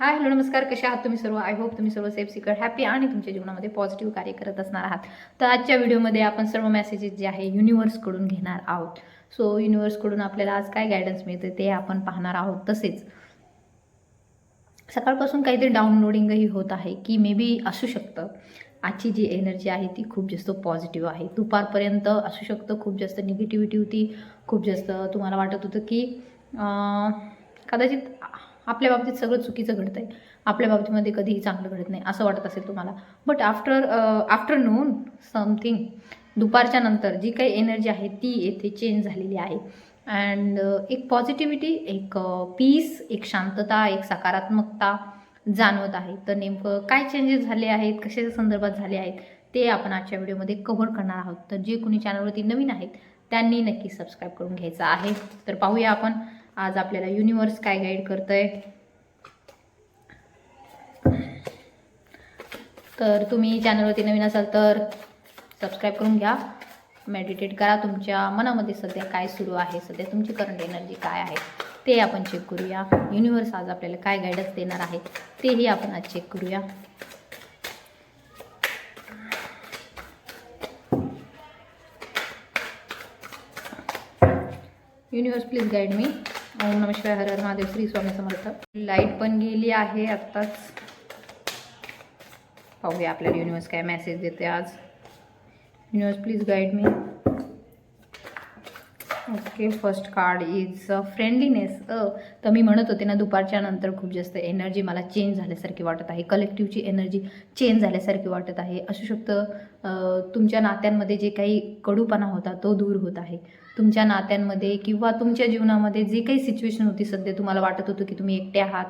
Hi hello नमस्कार. कसे आहात तुम्ही सर्व? आय होप तुम्ही सर्व सेफ सिकर हॅपी आणि तुमच्या जीवनामध्ये पॉझिटिव्ह कार्य करत असणार आहात. तर आजच्या व्हिडिओमध्ये आपण सर्व मेसेजेस जे आहे युनिवर्सकडून घेणार आहोत. सो युनिवर्सकडून आपल्याला आज काय गायडन्स मिळते ते आपण पाहणार आहोत तसेच. सकाळपासून काहीतरी डाउनलोडिंगही होत आहे की मे बी असू शकतं. आजची जी एनर्जी आहे ती खूप जास्त पॉझिटिव्ह आहे. दुपारपर्यंत असू शकतं खूप जास्त निगेटिव्हिटी होती. खूप जास्त तुम्हाला वाटत होतं की कदाचित आपल्या बाबतीत सगळं चुकीचं घडतं आहे आपल्या बाबतीमध्ये कधीही चांगलं घडत नाही असं वाटत असेल तुम्हाला. बट आफ्टर आफ्टरनून समथिंग दुपारच्या नंतर जी काही एनर्जी आहे ती येथे चेंज झालेली आहे. अँड एक पॉझिटिव्हिटी एक पीस एक शांतता एक सकारात्मकता जाणवत आहे. तर नेमकं काय चेंजेस झाले आहेत कशाच्या संदर्भात झाले आहेत ते आपण आजच्या व्हिडिओमध्ये कव्हर करणार आहोत. तर जे कोणी चॅनलवरती नवीन आहेत त्यांनी नक्की सबस्क्राईब करून घ्यायचं आहे. तर पाहूया आपण आज आपल्याला युनिवर्स काय गाईड करतंय? तर तुम्ही चॅनलवरती नवीन असाल तर सबस्क्राईब करून घ्या. मेडिटेट करा. तुमच्या मनामध्ये सध्या काय सुरू आहे? सध्या तुमची करंट एनर्जी काय आहे? ते आपण चेक करूया. युनिवर्स आज आपल्याला काय गायडन्स देणार आहे? तेही आपण आज चेक करूया. युनिवर्स प्लीज गाईड मी ओम नम शिवाय हर हर महादेव श्री स्वामी समर्थ. लाइट पण गेली आहे आत्ताच. पाहूया आपल्याला युनिवर्स काय मेसेज देते आज. Universe please guide me okay first card is friendliness अ तर मी म्हणत होते ना दुपारच्या नंतर खूप जास्त एनर्जी मला चेंज झाल्यासारखी वाटत आहे. कलेक्टिव्हची एनर्जी चेंज झाल्यासारखी वाटत आहे. असू शकतं तुमच्या नात्यांमध्ये जे काही कडूपणा होता तो दूर होत आहे. तुमच्या नात्यांमध्ये किंवा तुमच्या जीवनामध्ये जे काही सिच्युएशन होती सध्या तुम्हाला वाटत होतं की तुम्ही एकटे आहात.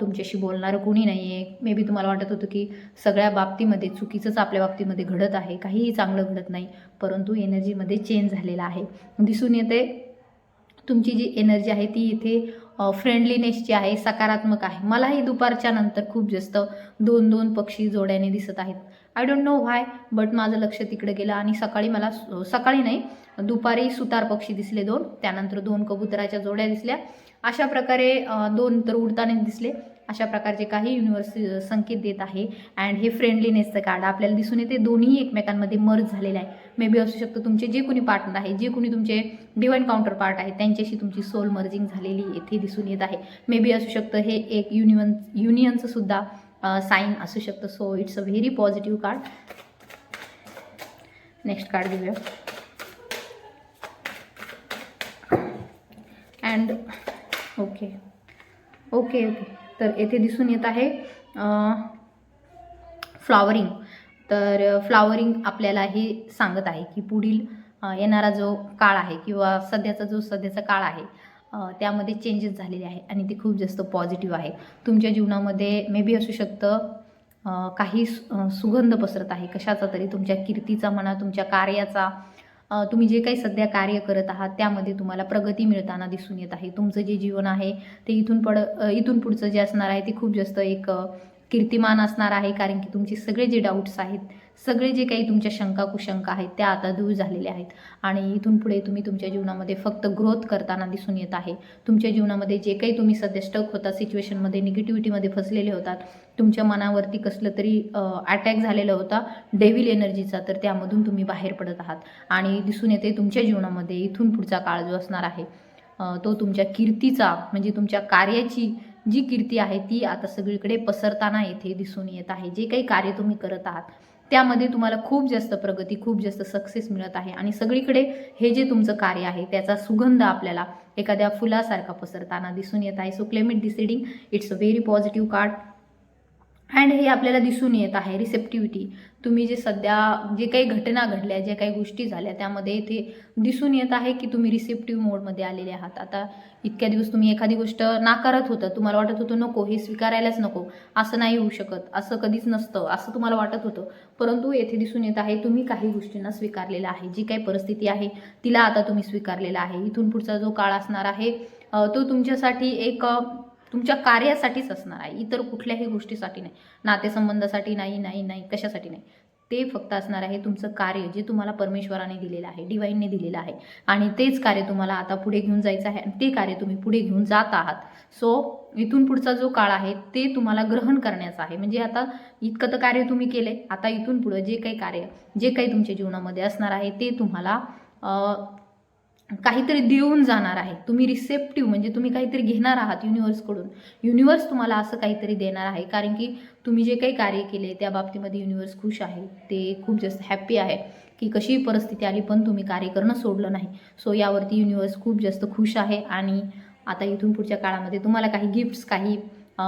तुमच्याशी बोलणारं कोणी नाही आहे मे बी तुम्हाला वाटत होतं की सगळ्या बाबतीमध्ये चुकीचंच आपल्या बाबतीमध्ये घडत आहे. काहीही चांगलं घडत नाही. परंतु एनर्जीमध्ये चेंज झालेला आहे. दिसून येते तुमची जी एनर्जी आहे ती इथे फ्रेंडलीनेस जी आहे सकारात्मक आहे. मलाही दुपारच्या नंतर खूप जास्त दोन दोन पक्षी जोड्याने दिसत आहेत. I don't know why but माझं लक्ष तिकडे गेलं आणि सकाळी मला सकाळी नाही दुपारी सुतार पक्षी दिसले दोन. त्यानंतर दोन कबुतराच्या जोड्या दिसल्या. अशा प्रकारे दोन तर उडताना दिसले. अशा प्रकारचे काही युनिव्हर्स संकेत देत आहे. अँड हे फ्रेंडलीनेसचं कार्ड आपल्याला दिसून येते. दोन्ही एकमेकांमध्ये मर्ज झालेलं आहे. मे बी असू शकतं तुमचे जे कोणी पार्टनर आहे जे कोणी तुमचे डिवाईन काउंटर पार्ट आहे त्यांच्याशी तुमची सोल मर्जिंग झालेली येथे दिसून येत आहे. मे बी असू शकतं हे एक युनियन युनियनचं सुद्धा साईन असू शकतं. So it's a very positive card next card घेऊया अँड ओके ओके ओके तर येथे दिसून येत आहे फ्लॉवरिंग तर फ्लॉवरिंग आपल्याला हे सांगत आहे की पुढील येणारा जो काळ आहे किंवा सध्याचा जो सध्याचा काळ आहे त्यामध्ये चेंजेस झालेले आहे आणि ते खूप जास्त पॉझिटिव्ह आहे. तुमच्या जीवनामध्ये मे बी असू शकतं काही सु- सुगंध पसरत आहे कशाचा तरी तुमच्या कीर्तीचा म्हणा तुमच्या कार्याचा तुम्ही जे काही सध्या कार्य करत आहात त्यामध्ये तुम्हाला प्रगती मिळताना दिसून येत आहे. तुमचं जे जीवन आहे ते इथून पड इथून पुढचं जे असणार आहे ते खूप जास्त एक कीर्तिमान असणार आहे कारण की तुमचे सगळे जे डाऊट्स आहेत सगळे जे काही तुमच्या शंका कुशंका आहेत त्या आता दूर झालेल्या आहेत. आणि इथून पुढे तुम्ही तुमच्या जीवनामध्ये फक्त ग्रोथ करताना दिसून येत आहे. तुमच्या जीवनामध्ये जे काही तुम्ही सध्या स्टक होता सिच्युएशनमध्ये निगेटिव्हिटीमध्ये फसलेले होतात तुमच्या मनावरती कसलं तरी अटॅक झालेला होता डेव्हिल एनर्जीचा तर त्यामधून तुम्ही बाहेर पडत आहात. आणि दिसून येते तुमच्या जीवनामध्ये इथून पुढचा काळ जो असणार आहे तो तुमच्या कीर्तीचा म्हणजे तुमच्या कार्याची जी कीर्ती आहे ती आता सगळीकडे पसरताना येथे दिसून येत आहे. जे काही कार्य तुम्ही करत आहात त्यामध्ये तुम्हाला खूप जास्त प्रगती खूप जास्त सक्सेस मिळत आहे. आणि सगळीकडे हे जे तुमचं कार्य आहे त्याचा सुगंध आपल्याला एखाद्या फुलासारखा पसरताना दिसून येत आहे. So claim it deciding it's a very positive card and हे आपल्याला दिसून येत आहे. रिसेप्टिव्हिटी तुम्ही जे सध्या जे काही घटना घडल्या ज्या काही गोष्टी झाल्या त्यामध्ये इथे दिसून येत आहे की तुम्ही रिसेप्टिव्ह मोडमध्ये आलेले आहात. आता इतक्या दिवस तुम्ही एखादी गोष्ट नाकारत होता तुम्हाला वाटत होतं नको हे स्वीकारायलाच नको. असं नाही होऊ शकत. असं कधीच नसतं असं तुम्हाला वाटत होतं. परंतु येथे दिसून येत आहे तुम्ही काही गोष्टींना स्वीकारलेलं आहे. जी काही परिस्थिती आहे तिला आता तुम्ही स्वीकारलेला आहे. इथून पुढचा जो काळ असणार आहे तो तुमच्यासाठी एक तुमच्या कार्यासाठीच असणार आहे. इतर कुठल्याही गोष्टीसाठी नाही. नातेसंबंधासाठी नाही नाही नाही कशासाठी नाही. ते फक्त असणार आहे तुमचं कार्य जे तुम्हाला परमेश्वराने दिलेलं आहे डिवाईनने दिलेलं आहे. आणि तेच कार्य तुम्हाला आता पुढे घेऊन जायचं आहे आणि ते कार्य तुम्ही पुढे घेऊन जात आहात. सो इथून पुढचा जो काळ आहे ते तुम्हाला ग्रहण करण्याचा आहे. म्हणजे आता इतकं तर कार्य तुम्ही केले आता इथून पुढं जे काही कार्य जे काही तुमच्या जीवनामध्ये असणार आहे ते तुम्हाला काहीतरी देऊन जाणार आहे. तुम्ही रिसेप्टिव्ह म्हणजे तुम्ही काहीतरी घेणार आहात युनिवर्सकडून युनिवर्स तुम्हाला असं काहीतरी देणार आहे. कारण की तुम्ही जे काही कार्य केले त्या बाबतीमध्ये युनिवर्स खुश आहे. ते खूप जास्त हॅप्पी आहे. की कशी परिस्थिती आली पण तुम्ही कार्य करणं सोडलं नाही. सो यावरती युनिवर्स खूप जास्त खुश आहे. आणि आता इथून पुढच्या काळामध्ये तुम्हाला काही गिफ्ट्स काही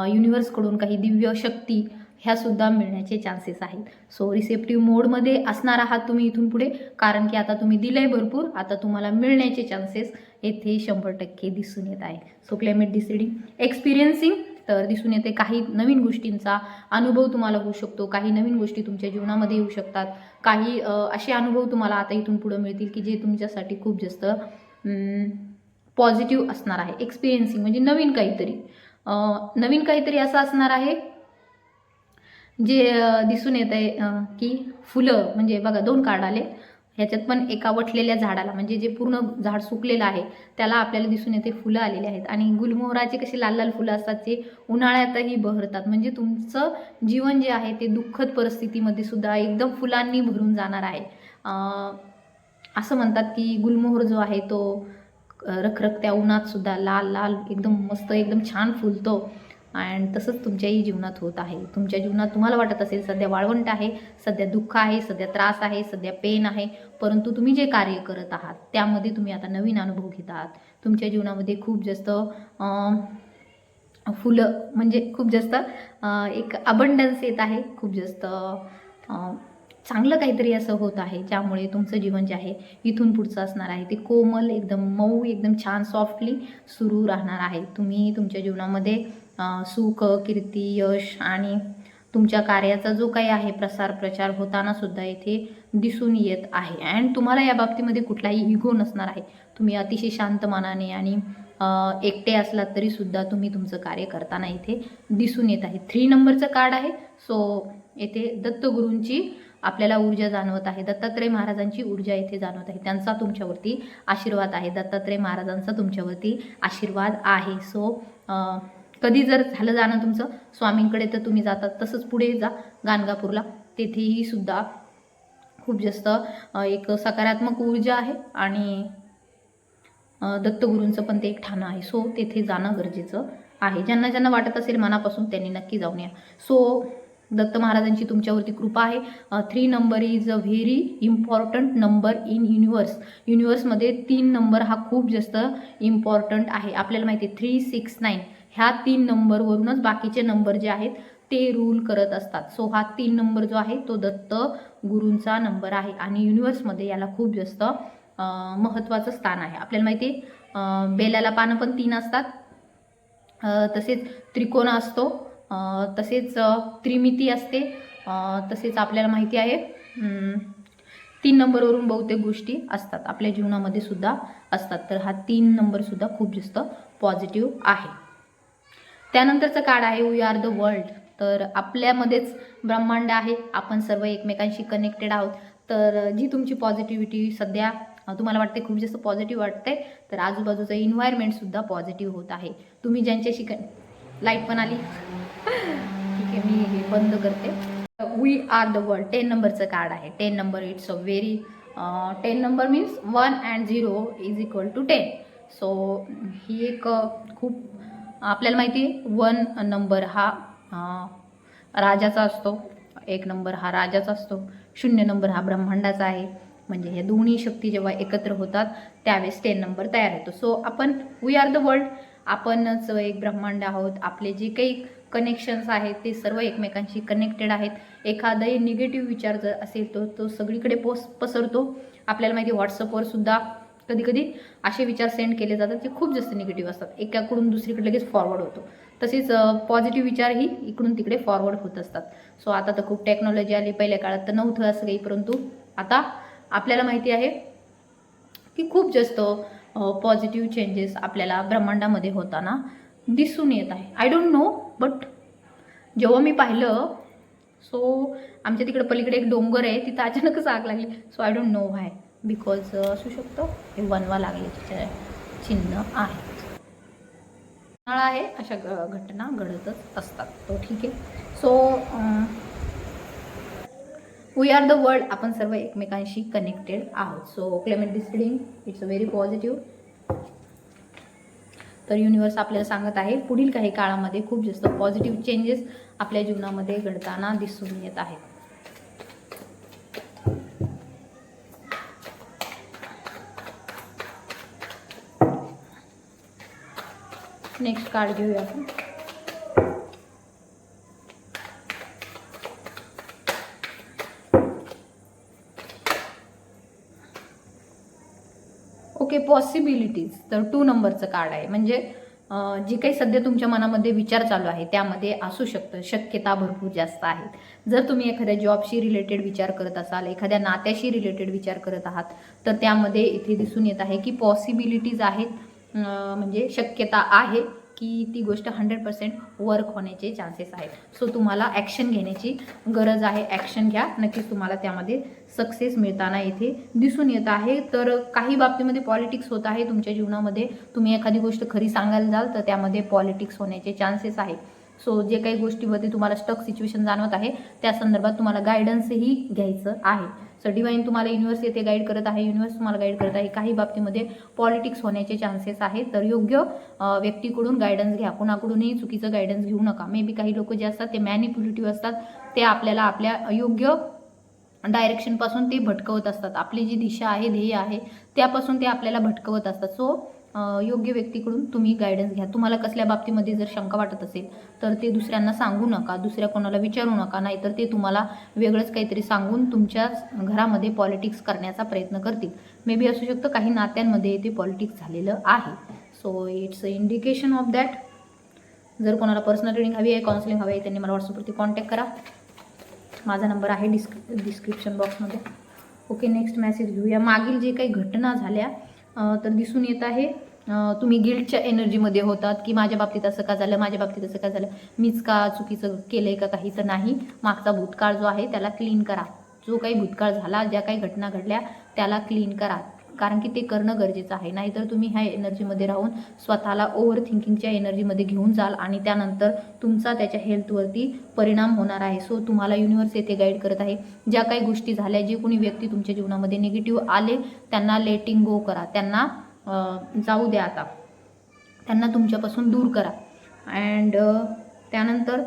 युनिवर्सकडून काही दिव्य शक्ती ह्यासुद्धा मिळण्याचे चान्सेस आहेत. सो रिसेप्टिव्ह मोडमध्ये असणार आहात तुम्ही इथून पुढे कारण की आता तुम्ही दिलंय भरपूर आता तुम्हाला मिळण्याचे चान्सेस येथे शंभर टक्के दिसून येत आहे सो क्लायमेट डिसिडिंग एक्सपिरियन्सिंग तर दिसून येते काही नवीन गोष्टींचा अनुभव तुम्हाला होऊ शकतो काही नवीन गोष्टी तुमच्या जीवनामध्ये येऊ शकतात काही असे अनुभव तुम्हाला आता इथून पुढं मिळतील की जे तुमच्यासाठी खूप जास्त पॉझिटिव्ह असणार आहे. एक्सपिरियन्सिंग म्हणजे नवीन काहीतरी. नवीन काहीतरी असं असणार आहे जे दिसून येत आहे की फुलं म्हणजे बघा दोन कार्ड आले. ह्याच्यात पण एका वटलेल्या झाडाला म्हणजे जे पूर्ण झाड सुकलेलं आहे त्याला आपल्याला दिसून येते फुलं आलेली आहेत. आणि गुलमोहराचे कसे लाल लाल फुलं असतात ते उन्हाळ्यातही बहरतात. म्हणजे तुमचं जीवन जे आहे ते दुःखद परिस्थितीमध्ये सुद्धा एकदम फुलांनी भरून जाणार आहे. असं म्हणतात की गुलमोहर जो आहे तो रखरखत्या उन्हात सुद्धा लाल लाल एकदम मस्त एकदम छान फुलतो. अँड तसंच तुमच्याही जीवनात होत आहे. तुमच्या जीवनात तुम्हाला वाटत असेल सध्या वाळवंट आहे सध्या दुःख आहे सध्या त्रास आहे सध्या पेन आहे परंतु तुम्ही जे कार्य करत आहात त्यामध्ये तुम्ही आता नवीन अनुभव घेत आहात. तुमच्या जीवनामध्ये खूप जास्त फुलं म्हणजे खूप जास्त एक अबंडन्स येत आहे खूप जास्त चांगलं काहीतरी असं होत आहे ज्यामुळे तुमचं जीवन जे आहे इथून पुढचं असणार आहे. ते कोमल एकदम मऊ एकदम छान सॉफ्टली सुरू राहणार आहे. तुम्ही तुमच्या जीवनामध्ये सुख कीर्ती यश आणि तुमच्या कार्याचा जो काही आहे प्रसार प्रचार होताना सुद्धा इथे दिसून येत आहे. अँड तुम्हाला या बाबतीमध्ये कुठलाही इगो नसणार आहे. तुम्ही अतिशय शांत मनाने आणि एकटे असलात तरी सुद्धा तुम्ही तुमचं कार्य करताना इथे दिसून येत आहे. थ्री नंबरचं कार्ड आहे. सो येथे दत्तगुरूंची आपल्याला ऊर्जा जाणवत आहे. दत्तात्रय महाराजांची ऊर्जा इथे जाणवत आहे. त्यांचा तुमच्यावरती आशीर्वाद आहे. दत्तात्रय महाराजांचा तुमच्यावरती आशीर्वाद आहे. सो कधी जर झालं जाणं तुमचं स्वामींकडे तर तुम्ही जातात तसंच पुढे जा. गाणगापूरला. तेथेही सुद्धा खूप जास्त एक सकारात्मक ऊर्जा आहे आणि दत्तगुरूंचं पण ते एक ठाणं आहे. सो तेथे जाणं गरजेचं आहे. ज्यांना ज्यांना वाटत असेल मनापासून त्यांनी नक्की जाऊन या. सो दत्त महाराजांची तुमच्यावरती कृपा आहे. Three number is a very important number in universe युनिवर्समध्ये तीन नंबर हा खूप जास्त इम्पॉर्टंट आहे. आपल्याला माहिती आहे थ्री सिक्स नाईन ह्या तीन नंबरवरूनच बाकीचे नंबर जे आहेत ते रूल करत असतात. सो हा तीन नंबर जो आहे तो दत्त गुरूंचा नंबर आहे आणि युनिवर्समध्ये याला खूप जास्त महत्त्वाचं स्थान आहे. आपल्याला माहिती आहे बेलाला पानं पण तीन असतात. तसेच त्रिकोण असतो. तसेच त्रिमिती असते. तसेच आपल्याला माहिती आहे तीन नंबरवरून बहुतेक गोष्टी असतात. आपल्या जीवनामध्ये सुद्धा असतात. तर हा तीन नंबरसुद्धा खूप जास्त पॉझिटिव्ह आहे. त्यानंतरचं कार्ड आहे वी आर द वर्ल्ड तर आपल्यामध्येच ब्रह्मांड आहे. आपण सर्व एकमेकांशी कनेक्टेड आहोत. तर जी तुमची पॉझिटिव्हिटी सध्या तुम्हाला वाटते खूप जास्त पॉझिटिव्ह वाटते तर आजूबाजूचं इन्व्हायरमेंटसुद्धा पॉझिटिव्ह होत आहे. तुम्ही ज्यांच्याशी कन लाइट पण आली. ठीक आहे मी हे बंद करते. We are the world ten नंबरचं कार्ड आहे. Ten number it's a very ten number means one and zero is equal to ten so ही एक खूप आपल्याला माहिती आहे वन नंबर हा राजाचा असतो एक नंबर हा राजाचा असतो शून्य नंबर हा ब्रह्मांडाचा आहे. म्हणजे ह्या दोन्ही शक्ती जेव्हा एकत्र होतात त्यावेळेस टेन नंबर तयार होतो. सो आपण वी आर द वर्ल्ड आपणच एक ब्रह्मांड आहोत. आपले जे काही कनेक्शन्स आहेत ते सर्व एकमेकांशी कनेक्टेड आहेत. एखादाही निगेटिव्ह विचार जर असेल तर तो सगळीकडे पोस पसरतो. आपल्याला माहिती व्हॉट्सअपवर सुद्धा कधी कधी असे विचार सेंड केले जातात जे खूप जास्त निगेटिव्ह असतात. एकाकडून दुसरीकडे लगेच फॉरवर्ड होतो. तसेच पॉझिटिव्ह विचारही इकडून तिकडे फॉरवर्ड होत असतात. सो आता तर खूप टेक्नॉलॉजी आली. पहिल्या काळात तर नव्हतं असं काही परंतु आता आपल्याला माहिती आहे की खूप जास्त पॉझिटिव्ह चेंजेस आपल्याला ब्रह्मांडामध्ये होताना दिसून येत आहे. आय डोंट नो बट जेव्हा मी पाहिलं सो आमच्या तिकडे पलीकडे एक डोंगर आहे तिथं अचानकच आग लागली. So I don't know why because uh, असू शकतो. हे वनवा लागल्याचे चिन्ह आहे. उन्हाळा आहे. अशा ग घटना घडतच असतात. तो ठीक आहे. So we are the world आपण सर्व एकमेकांशी कनेक्टेड आहोत. So claim it this reading it's a very positive तर युनिवर्स आपल्याला सांगत आहे पुढील काही काळामध्ये खूप जास्त पॉझिटिव्ह चेंजेस आपल्या जीवनामध्ये घडताना दिसून येत आहेत. नेक्स्ट कार्ड घेऊया आपण. ओके पॉसिबिलिटीज तर टू नंबरचं कार्ड आहे. म्हणजे जी जे काही सध्या तुमच्या मनामध्ये विचार चालू आहे त्यामध्ये असू शकतं. शक्यता भरपूर जास्त आहेत. जर तुम्ही एखाद्या जॉबशी रिलेटेड विचार करत असाल एखाद्या नात्याशी रिलेटेड विचार करत आहात तर त्यामध्ये इथे दिसून येत आहे की पॉसिबिलिटीज आहेत. म्हणजे शक्यता आहे की ती गोष्ट हंड्रेड पर्सेंट वर्क होण्याचे चान्सेस आहेत. सो तुम्हाला ॲक्शन घेण्याची गरज आहे. ॲक्शन घ्या. नक्कीच तुम्हाला त्यामध्ये सक्सेस मिळताना इथे दिसून येत आहे. तर काही बाबतीमध्ये पॉलिटिक्स होत आहे. तुमच्या जीवनामध्ये तुम्ही एखादी गोष्ट खरी सांगायला जाल तर त्यामध्ये पॉलिटिक्स होण्याचे चान्सेस आहे सो जे काही गोष्टीमध्ये तुम्हाला स्टक सिच्युएशन जाणवत आहे त्या संदर्भात तुम्हाला गायडन्सही घ्यायचं आहे. सो डिवाईन तुम्हाला युनिव्हर्स येथे गाईड करत आहे युनिव्हर्स तुम्हाला गाईड करत आहे. काही बाबतीमध्ये पॉलिटिक्स होण्याचे चान्सेस आहेत तर योग्य व्यक्तीकडून गायडन्स घ्या. कुणाकडूनही चुकीचं गायडन्स घेऊ नका. मे बी काही लोक जे असतात ते मॅनिप्युलेटिव्ह असतात. ते आपल्याला आपल्या योग्य डायरेक्शनपासून ते भटकवत असतात. आपली जी दिशा आहे ध्येय आहे त्यापासून ते आपल्याला भटकवत असतात. सो योग्य व्यक्तीकडून तुम्ही गायडन्स घ्या. तुम्हाला कसल्या बाबतीमध्ये जर शंका वाटत असेल तर ते दुसऱ्यांना सांगू नका दुसऱ्या कोणाला विचारू नका नाहीतर ते तुम्हाला वेगळंच काहीतरी सांगून तुमच्या घरामध्ये पॉलिटिक्स करण्याचा प्रयत्न करतील. मे बी असू शकतं काही नात्यांमध्ये ते पॉलिटिक्स झालेलं आहे. So it's a indication of that जर कोणाला पर्सनल ट्रेनिंग हवी आहे काउन्सिलिंग हवी आहे त्यांनी मला व्हॉट्सअपवरती कॉन्टॅक्ट करा. माझा नंबर आहे डिस्क्रि डिस्क्रिप्शन बॉक्समध्ये ओके नेक्स्ट मेसेज घेऊया. मागील जे काही घटना झाल्या तर दिसून येत आहे. तुम्ही गिल्टच्या एनर्जीमध्ये होतात की माझ्या बाबतीत असं का झालं माझ्या बाबतीत असं का झालं? मीच का चुकीचं केलं आहे का काही तर नाही? मागचा भूतकाळ जो आहे त्याला क्लीन करा. जो काही भूतकाळ झाला ज्या काही घटना घडल्या त्याला क्लीन करा. कारण की ते करणं गरजेचं आहे. नाहीतर तुम्ही ह्या एनर्जीमध्ये राहून स्वतःला ओव्हर थिंकिंगच्या एनर्जीमध्ये घेऊन जाल आणि त्यानंतर तुमचा त्याच्या हेल्थवरती परिणाम होणार आहे. सो तुम्हाला युनिव्हर्स येथे गाईड करत आहे. ज्या काही गोष्टी झाल्या जे कोणी व्यक्ती तुमच्या जीवनामध्ये निगेटिव्ह आले त्यांना लेटिंग गो करा. त्यांना जाऊ द्या आता. त्यांना तुमच्यापासून दूर करा. अँड त्यानंतर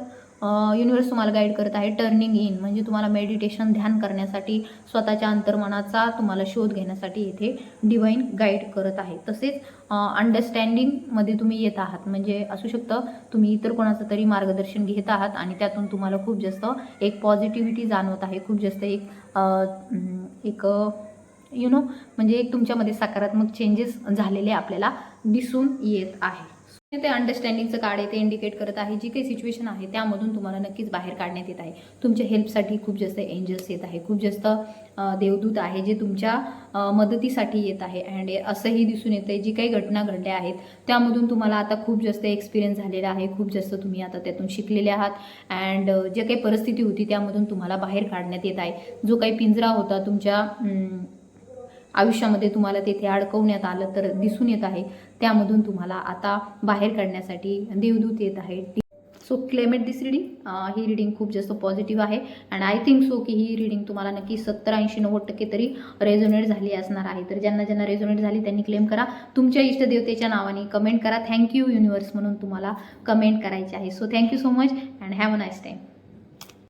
युनिव्हर्स तुम्हाला गाईड करत आहे टर्निंग इन म्हणजे तुम्हाला मेडिटेशन ध्यान करण्यासाठी स्वतःच्या अंतर्मनाचा तुम्हाला शोध घेण्यासाठी इथे डिवाईन गाईड करत आहे. तसेच अंडरस्टँडिंगमध्ये तुम्ही येत आहात. म्हणजे असू शकतं तुम्ही इतर कोणाचं तरी मार्गदर्शन घेत आहात आणि त्यातून तुम्हाला खूप जास्त एक पॉझिटिव्हिटी जाणवत आहे. खूप जास्त एक एक यु नो म्हणजे एक तुमच्यामध्ये सकारात्मक चेंजेस झालेले आपल्याला दिसून येत आहे. ते अंडरस्टँडिंगचं कार्ड आहे ते इंडिकेट करत आहे जी काही सिच्युएशन आहे त्यामधून तुम्हाला नक्कीच बाहेर काढण्यात येत आहे. तुमच्या हेल्पसाठी खूप जास्त एंजल्स येत आहे. खूप जास्त देवदूत आहे जे तुमच्या मदतीसाठी येत आहे. अँड असंही दिसून येतं आहे जी काही घटना घडल्या आहेत त्यामधून तुम्हाला आता खूप जास्त एक्सपिरियन्स झालेला आहे. खूप जास्त तुम्ही आता त्यातून शिकलेले आहात. अँड जे काही परिस्थिती होती त्यामधून तुम्हाला बाहेर काढण्यात येत आहे. जो काही पिंजरा होता तुमच्या आयुष्यामध्ये तुम्हाला तेथे अडकवण्यात आलं तर दिसून येत आहे. त्यामधून तुम्हाला आता बाहेर काढण्यासाठी देवदूत येत आहे. So claim it this reading he reading खूप जास्त पॉझिटिव्ह आहे. अँड आय थिंक सो की ही रिडिंग तुम्हाला नक्की सत्तर ऐंशी नव्वद टक्के तरी रेझोनेट झाली असणार आहे. तर ज्यांना ज्यांना रेझोनेट झाली त्यांनी क्लेम करा. तुमच्या इष्टदेवतेच्या नावाने कमेंट करा. थँक्यू युनिवर्स म्हणून तुम्हाला कमेंट करायचे आहे. So thank you so much and have a nice time